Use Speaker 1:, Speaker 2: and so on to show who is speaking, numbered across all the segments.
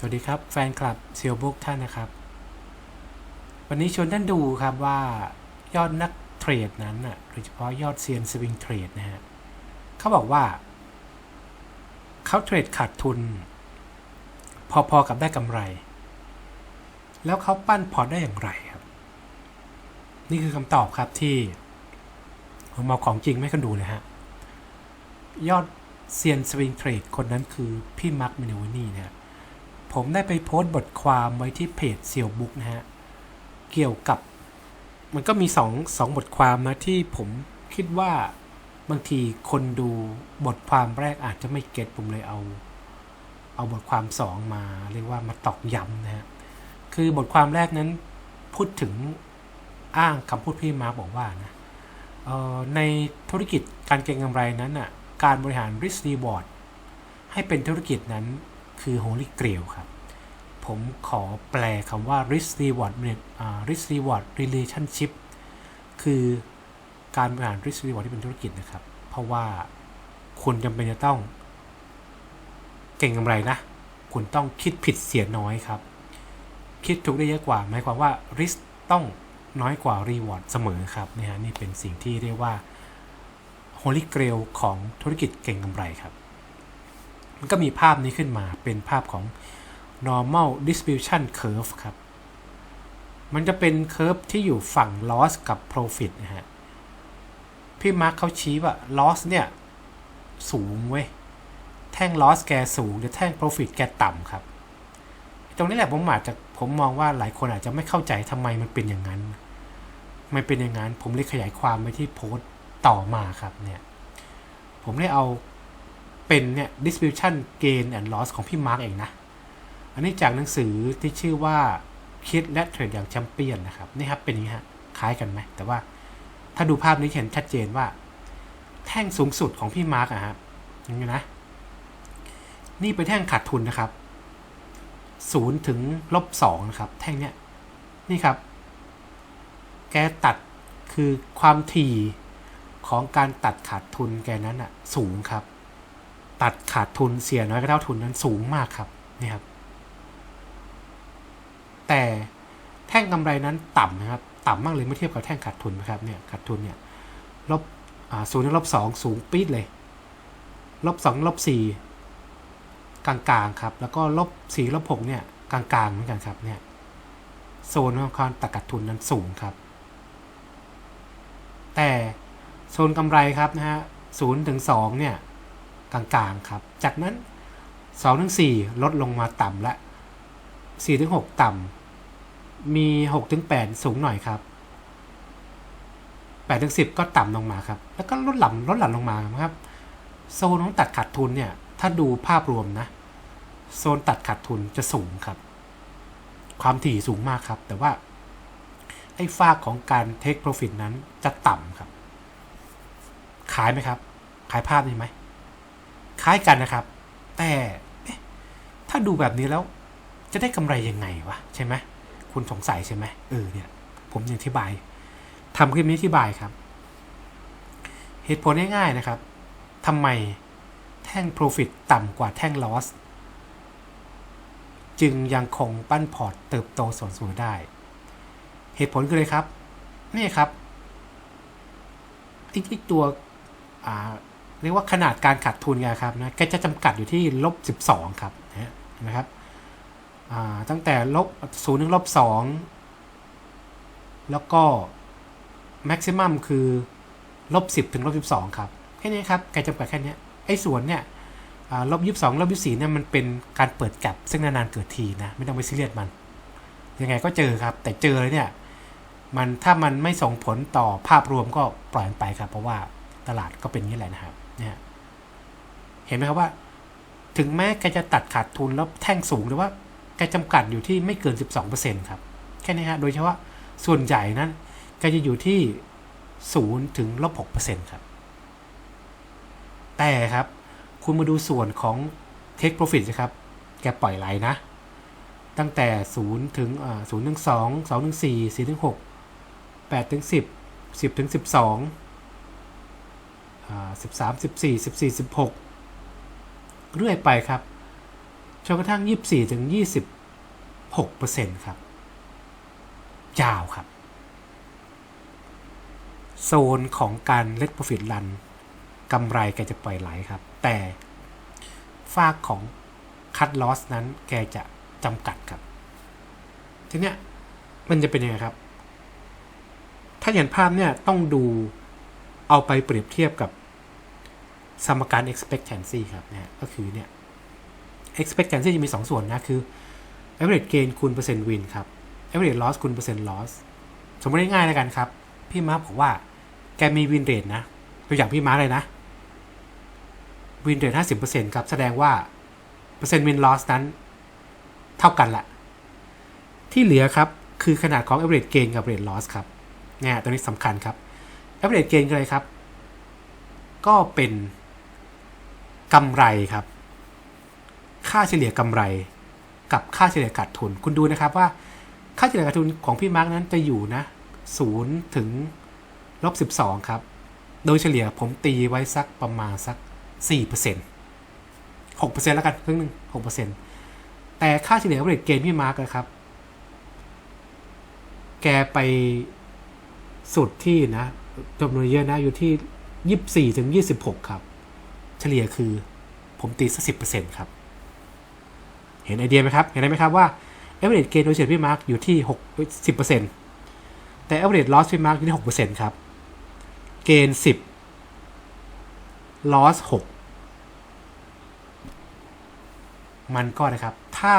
Speaker 1: สวัสดีครับ แฟนคลับเซียวบุ๊กท่านนะครับ วันนี้ชวนท่านดูครับว่ายอดนักเทรดนั้นน่ะโดยเฉพาะยอดเซียนสวิงเทรดนะฮะเขาบอกว่า เขาเทรดขาดทุน พอๆกับได้กำไร แล้วเขาปั้นพอร์ตได้อย่างไรครับ นี่คือคำตอบครับที่ผมเอาของจริงไม่กันดูเลยฮะยอดเซียนสวิงเทรดคนนั้นคือพี่มาร์คมินวนี่นะฮะ ผมได้ไปโพสต์บทความไว้ที่เพจเซียวบุ๊กนะฮะ เกี่ยวกับมันก็มีสองสองบทความนะที่ผมคิดว่าบางทีคนดูบทความแรกอาจจะไม่เก็ตผมเลยเอา เอาบทความสองมา เรียกว่ามาตอกย้ำนะฮะ คือบทความแรกนั้นพูดถึงอ้างคำพูดพี่มาร์คบอกว่านะในธุรกิจการเก็งกำไรนั้นอะการบริหาร risk reward ให้เป็นธุรกิจนั้น คือ Holy Grail ครับ ผมขอแปลคำว่า risk reward เนี่ยอ่า risk reward relationship คือการบริหาร risk reward ที่เป็นธุรกิจนะครับ เพราะว่าคุณจำเป็นจะต้องเก่งกำไรนะ คุณต้องคิดผิดเสียน้อยครับ คิดถูกได้เยอะกว่าหมายความว่า risk ต้องน้อยกว่า reward เสมอครับนะฮะนี่เป็นสิ่งที่เรียกว่า Holy Grail ของธุรกิจเก่งกำไรครับ ก็มีภาพนี้ขึ้นมาเป็นภาพของ normal distribution curve ครับ มันจะเป็นเคอร์ฟที่อยู่ฝั่ง loss กับ profit นะฮะ พี่มาร์คเขาชี้ว่า loss เนี่ย สูงเว้ย แท่ง loss แกสูงแต่แท่ง profit แกต่ำครับ ตรงนี้แหละผมอาจจะผมมองว่าหลายคนอาจจะไม่เข้าใจทำไมมันเป็นอย่างนั้น มันเป็นอย่างนั้น ผมเลยขยายความไปที่โพสต์ต่อมาครับเนี่ย ผมได้เอา เป็นเนี่ย distribution gain and loss ของพี่มาร์กเองนะ อันนี้จากหนังสือที่ชื่อว่าคิดและเทรดอย่างแชมเปี้ยนนะครับ นี่ครับเป็นอย่างนี้ฮะคล้ายกันไหม แต่ว่าถ้าดูภาพนี้เห็นชัดเจนว่า แท่งสูงสุดของพี่มาร์กอะครับอย่างนี้นะ นี่เป็นแท่งขาดทุนนะครับศูนย์ถึงลบสองนะครับ แท่งเนี้ยนี่ครับ แกตัดคือความถี่ของการตัดขาดทุนแกนั้นอะสูงครับ ตัดขาดทุนเสียน้อยก็เท่าทุนนั้นสูงมากครับนี่ครับ แต่แท่งกำไรนั้นต่ำนะครับ ต่ำมากเลยเมื่อเทียบกับแท่งขาดทุนนะครับเนี่ยขาดทุนเนี่ยลบศูนย์ลบสองสูงปี๊ดเลยลบสองลบสี่กลางๆครับ แล้วก็ลบสี่ลบหกเนี่ยกลางๆเหมือนกันครับเนี่ยโซนของการตัดขาดทุนนั้นสูงครับ แต่โซนกำไรครับนะฮะศูนย์ถึงสองเนี่ย กลางๆครับ จากนั้น2ถึง4ลดลงมาต่ำละ4ถึง6ต่ำมี6ถึง8สูงหน่อยครับ8ถึง10ก็ต่ำลงมาครับ แล้วก็ลดหลั่นลดหลั่นลงมาครับ โซนของตัดขาดทุนเนี่ย ถ้าดูภาพรวมนะ โซนตัดขาดทุนจะสูงครับ ความถี่สูงมากครับ แต่ว่าไอ้ฟากของการ take profit นั้นจะต่ำครับ ขายไหมครับ ขายภาพนี้ไหม คล้ายกันนะครับ แต่ถ้าดูแบบนี้แล้วจะได้กำไรยังไงวะใช่ไหมคุณสงสัยใช่ไหมเออเนี่ย ผมยังอธิบายทำคลิปนี้อธิบายครับ เหตุผลง่ายๆนะครับทำไมแท่ง Profit ต่ำกว่าแท่ง Loss จึงยังคงปั้นพอร์ตเติบโตส่วนสูงได้ เหตุผลคืออะไรครับ นี่ครับที่ที่ตัวอ่า เรียกว่าขนาดการขาดทุนไงครับนะก็จะจำกัดอยู่ที่ลบ12ครับนะครับตั้งแต่ลบ0ถึงลบ2แล้วก็แม็กซิมัมคือลบ10ถึงลบ12ครับแค่นี้ครับการจำกัดแค่นี้ไอ้ส่วนเนี่ยลบ22ลบ24เนี่ยมันเป็นการเปิดแก็บซึ่งนานๆเกิดทีนะไม่ต้องไปซีเรียสมัน ยังไงก็เจอครับ แต่เจอเนี่ยมันถ้ามันไม่ส่งผลต่อภาพรวมก็ปล่อยมันไปครับ เพราะว่าตลาดก็เป็นอย่างนี้แหละนะครับ นี่ยเห็นไหมครับว่า ถึงแม้แกจะตัดขาดทุนแล้วแท่งสูงหรือว่าแกจำกัดอยู่ที่ไม่เกิน 12%ครับ แค่นี้ฮะ โดยเฉพาะส่วนใหญ่นั้นแกจะอยู่ที่0ถึงลบ6%ครับ แต่ครับ คุณมาดูส่วนของ take profit นะครับ แกปล่อยไหลนะ ตั้งแต่0ถึง0ถึง2 2ถึง4 4ถึง6 8ถึง10 10ถึง12 สิบสามสิบสี่สิบสี่สิบหกเรื่อยไปครับจนกระทั่ง 24ถึง26เปอร์เซ็นต์ครับ ยาวครับ โซนของการ let profit run กำไรแกจะปล่อยไหลครับ แต่ฝากของ cut loss นั้นแกจะจำกัดครับ ทีเนี้ยมันจะเป็นยังไงครับ ถ้าเห็นภาพเนี่ยต้องดูเอาไปเปรียบเทียบกับ สมการ expectancy ครับนะก็คือเนี่ย expectancy จะมี 2 ส่วนนะคือ average gain คูณเปอร์เซ็นต์ win ครับ average loss คูณเปอร์เซ็นต์ loss สมมติง่ายๆแล้วกันครับ พี่มาร์คบอกว่าแกมี win rate นะตัวอย่างพี่มาร์คเลยนะ win rate 50%ครับ แสดงว่าเปอร์เซ็นต์ win loss นั้นเท่ากันแหละ ที่เหลือครับคือขนาดของ average gain กับ average loss ครับเนี่ยตัวนี้สำคัญครับ average gain คืออะไรครับ ก็เป็น กำไรครับ ค่าเฉลี่ยกำไร กับค่าเฉลี่ยขาดทุน คุณดูนะครับว่าค่าเฉลี่ยขาดทุนของพี่มาร์กนั้นจะอยู่นะ0ถึงลบ12 ครับ โดยเฉลี่ยผมตีไว้สักประมาณสัก 4% 6%แล้วกันครึ่งหนึ่ง6%แต่ค่าเฉลี่ย average gain พี่มาร์กนะครับ แกไปสุดที่นะจำนวนเยอะนะอยู่ที่ 24ถึง26 ครับ เฉลี่ยคือผมตีสัก10%ครับ เห็นไอเดียไหมครับ เห็นไหมครับว่า average gain โดยเฉลี่ยพี่มาร์กอยู่ที่6 10%แต่ average loss พี่มาร์กอยู่ที่6%ครับเกณฑ์10 loss 6 มันก็นะครับ ถ้า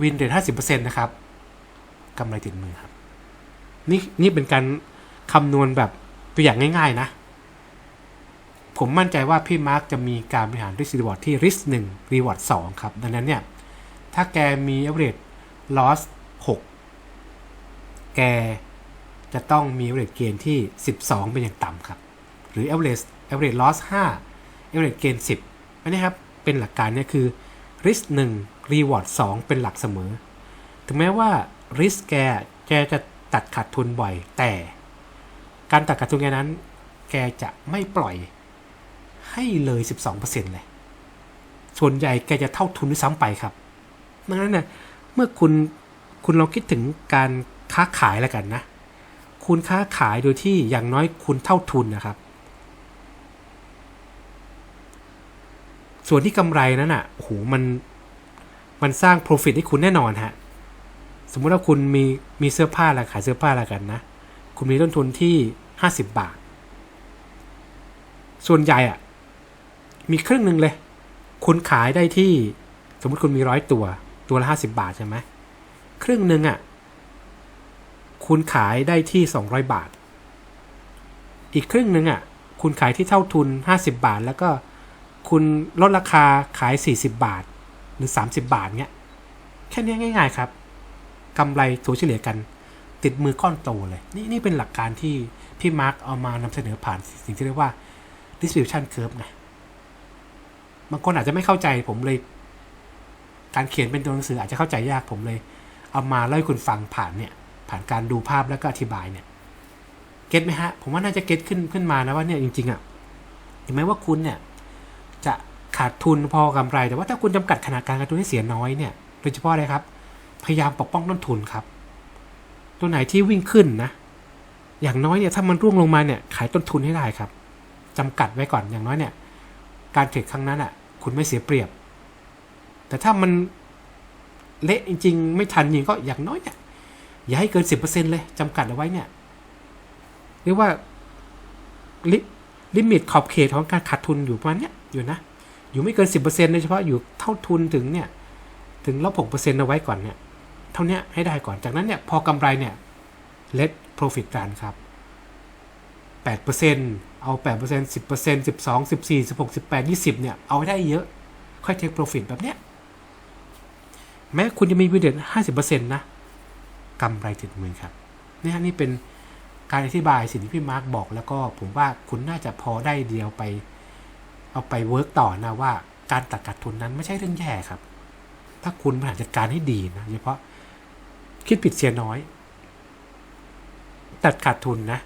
Speaker 1: win rate 50%นะครับกำไรติดมือครับ นี่นี่เป็นการคำนวณแบบตัวอย่างง่าย ๆ นะ ผมมั่นใจว่าพี่มาร์กจะมีการบริหาร risk reward ที่ risk 1 reward 2ครับ ดังนั้นเนี่ย ถ้าแกมี average loss 6แกจะต้องมี average gain ที่ 12 เป็นอย่างต่ำครับ หรือ average average loss 5 average gain 10อันนี้ครับ เป็นหลักการเนี่ยคือ risk 1 reward 2เป็นหลักเสมอ ถึงแม้ว่า risk แกแกจะตัดขาดทุนบ่อยแต่ การตัดขาดทุนแกนั้น แกจะไม่ปล่อย ให้เลย 12%เลย ส่วนใหญ่แกจะเท่าทุนด้วยซ้ำไปครับดังนั้นเนี่ยเมื่อคุณคุณลองคิดถึงการค้าขายแล้วกันนะ คุณค้าขายโดยที่อย่างน้อยคุณเท่าทุนนะครับ ส่วนที่กำไรนั้นอะโอ้โหมันมันสร้าง profit ให้คุณแน่นอนฮะ สมมุติว่าคุณมีมีเสื้อผ้าแล้วขายเสื้อผ้าล้วกันนะ คุณมีต้นทุนที่ 50 บาท ส่วนใหญ่อะ มีครึ่งหนึ่งเลย คุณขายได้ที่ สมมติคุณมีร้อยตัว ตัวละ50บาทใช่ไหมครึ่งหนึ่งอะ คุณขายได้ที่200บาท อีกครึ่งหนึ่งอะ คุณขายที่เท่าทุน50บาท แล้วก็คุณลดราคาขาย40บาท หรือ30บาทเนี้ย แค่นี้ง่าย ๆ ครับกำไรถัวเฉลี่ยกัน ติดมือก้อนโตเลย นี่นี่เป็นหลักการที่พี่มาร์กเอามานำเสนอผ่านสิ่งที่เรียกว่า distribution curve ไง บางคนอาจจะไม่เข้าใจผมเลย การเขียนเป็นตัวหนังสืออาจจะเข้าใจยากผมเลย เอามาเล่าให้คุณฟังผ่านเนี่ย ผ่านการดูภาพแล้วก็อธิบายเนี่ยเก็ตไหมฮะ ผมว่าน่าจะเก็ตขึ้นขึ้นมานะว่าเนี่ยจริงๆอะ่ะเห็นไหมว่าคุณเนี่ย จะขาดทุนพอกำไร แต่ว่าถ้าคุณจำกัดขนาดการขาดทุนให้เสียน้อยเนี่ยโดยเฉพาะอะไรครับ พยายามปกป้องต้นทุนครับ ตัวไหนที่วิ่งขึ้นนะ อย่างน้อยเนี่ยถ้ามันร่วงลงมาเนี่ยขายต้นทุนให้ได้ครับจำกัดไว้ก่อนอย่างน้อยเนี่ย การเทรดครั้งนั้นอะ คุณไม่เสียเปรียบ แต่ถ้ามันเละจริง ๆ ไม่ทันจริงก็อย่างน้อยเนี่ยอย่าให้เกินสิบเปอร์เซ็นเลยจำกัดเอาไว้เนี่ยเรียกว่าลิลิมิตขอบเขตของการขาดทุนอยู่ประมาณเนี้ยอยู่นะ อยู่ไม่เกินสิบเปอร์เซ็นต์โดยเฉพาะอยู่เท่าทุนถึงเนี่ยถึงลบหกเปอร์เซ็นต์เอาไว้ก่อนเนี่ย เท่านี้ให้ได้ก่อนจากนั้นเนี่ยพอกำไรเนี่ย let profit กันครับ แปเอเอาแปดเปอร์เซ็นต์สิบเปอร์เนี่ย เอาได้เยอะ ค่อย take profit แบบเนี้ย แม้คุณจะมีวิเดนห้าสิบเปอร์เซ็นต์นะกำไรติดมือครับ นี่นี่เป็นการอธิบายสิ่งที่พี่มาร์กบอกแล้วก็ผมว่าคุณน่าจะพอได้เดียวไป เอาไปเวิร์กต่อนะว่าการตัดขาดทุนนั้นไม่ใช่เรื่องแย่ครับ ถ้าคุณบริหารจัดการให้ดีนะเฉพาะคิดผิดเสียน้อย ตัดขาดทุนนะ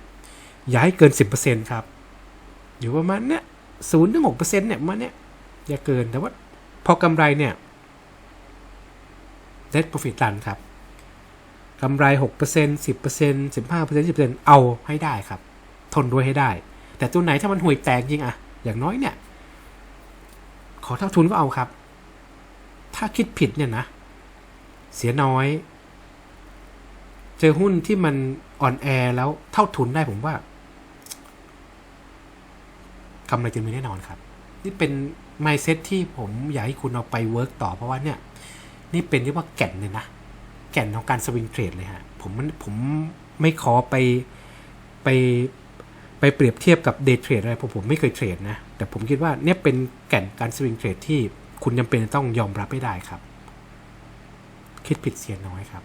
Speaker 1: อย่าให้เกินสิบเปอร์เซ็นครับ อยู่ประมาณเนี้ยศูนย์ถึงหกเปอร์เซ็นต์เนี่ยมาเนี้ยอย่าเกินแต่ว่าพอกำไรเนี่ย net profit run ครับกำไร 6% 10% 15% 10%เอาให้ได้ครับ ทนด้วยให้ได้ แต่ตัวไหนถ้ามันห่วยแตกจริงอะอย่างน้อยเนี่ย ขอเท่าทุนก็เอาครับ ถ้าคิดผิดเนี่ยนะ เสียน้อย เจอหุ้นที่มันอ่อนแอแล้วเท่าทุนได้ผมว่า กำไรจะมีแน่นอนครับ นี่เป็น mindset ที่ผมอยากให้คุณเอาไปเวิร์กต่อ เพราะว่าเนี่ย นี่เป็นเรียกว่าแก่นเลยนะ แก่นของการสวิงเทรดเลยฮะ ผมมันผมไม่ขอไปไปไปเปรียบเทียบกับเดย์เทรดอะไรผมผมไม่เคยเทรดนะ แต่ผมคิดว่าเนี่ยเป็นแก่นการสวิงเทรดที่คุณจำเป็นต้องยอมรับไม่ได้ครับ คิดผิดเสียน้อยครับ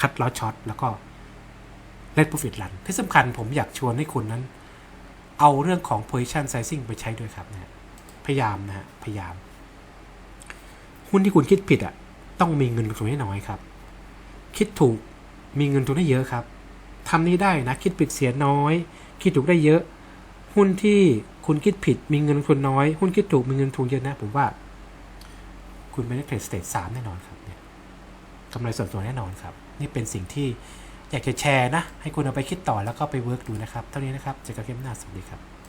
Speaker 1: คัดล้อช็อตแล้วก็เล่น profit run ที่สำคัญผมอยากชวนให้คุณนั้น เอาเรื่องของ position sizing ไปใช้ด้วยครับนะฮะพยายามนะฮะพยายาม หุ้นที่คุณคิดผิดอะต้องมีเงินทุนให้น้อยครับ คิดถูกมีเงินทุนให้เยอะครับทำนี้ได้นะคิดผิดเสียน้อย คิดถูกได้เยอะ หุ้นที่คุณคิดผิดมีเงินทุนน้อย หุ้นคิดถูกมีเงินทุนเยอะนะผมว่า คุณเป็นนักเทรดสเตจสามแน่นอนครับเนี่ยกำไรส่วนตัวแน่นอนครับ นี่เป็นสิ่งที่ อยากจะแชร์นะ ให้คุณเอาไปคิดต่อแล้วก็ไปเวิร์กดูนะครับ เท่านี้นะครับ เจอกันคลิปหน้า สวัสดีครับ